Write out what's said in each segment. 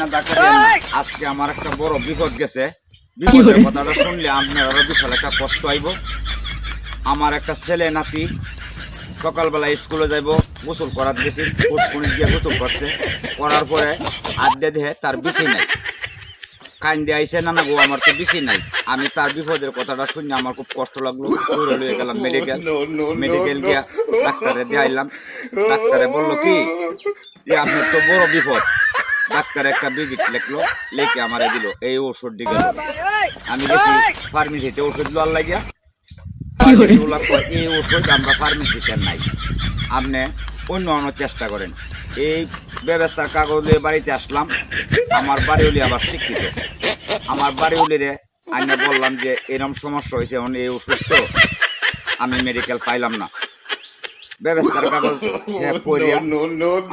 না না। আজকে আমার একটা বড় বিপদ গেছে। বিপদের কথাটা শুনলে আপনার আরও বিশাল একটা কষ্ট আইব। আমার একটা ছেলে নাতি সকালবেলা স্কুলে যাইব গোসল করার গেছি পুষ্কুনি দিয়ে গোসল করছে। করার পরে আড্ডে দেহে তার বেশি নাই। কান্দে আইসে না না গো আমার তো বেশি নাই। আমি তার বিপদের কথাটা শুনে আমার খুব কষ্ট লাগল। দৌড়ে লয়ে গেলাম মেডিকেল মেডিকেল গিয়া ডাক্তারে দেখাইলাম। ডাক্তারে বলল কি যে আপনার তো বড় বিপদ। ডাক্তার একটা ভিজিট লিখলো লিখে আমারে দিল এই ওষুধ দিকে আমি গেছি ফার্মেসিতে ওষুধ লওয়ার লাগিয়া এই ওষুধ আমরা ফার্মেসিতে নাই। আপনি অন্য অন্য চেষ্টা করেন। এই ব্যবস্থার কাগজ নিয়ে বাড়িতে আসলাম। আমার বাড়িওলি আবার শিক্ষিত। আমার বাড়িওলিরে আমি বললাম যে এরকম সমস্যা হয়েছে এখন এই ওষুধ তো আমি মেডিকেল পাইলাম না। ব্যবস্থার কাগজ পড়িয়া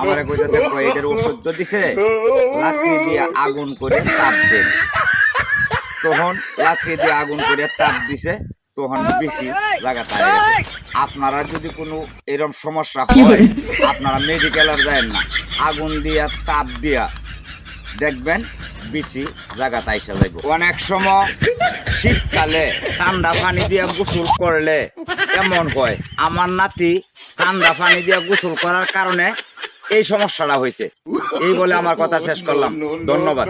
আমার কইতেছে কয় এটার ওষুধ তো দিছে লাকড়ি দিয়ে আগুন করে তাপ দেন। তখন লাকড়ি দিয়ে আগুন করে তাপ দিছে তখন বেশি লাগাতে আপনারা যদি কোনো এরকম সমস্যা হয় আপনারা মেডিকেলের যায় না। আগুন দিয়া তাপ দিয়া দেখবেন বিচি জায়গা আইসা যাইব। অনেক সময় শীতকালে ঠান্ডা পানি দিয়ে গোসল করলে কেমন হয়, আমার নাতি ঠান্ডা পানি দিয়ে গোসল করার কারণে এই সমস্যাটা হয়েছে। এই বলে আমার কথা শেষ করলাম। ধন্যবাদ।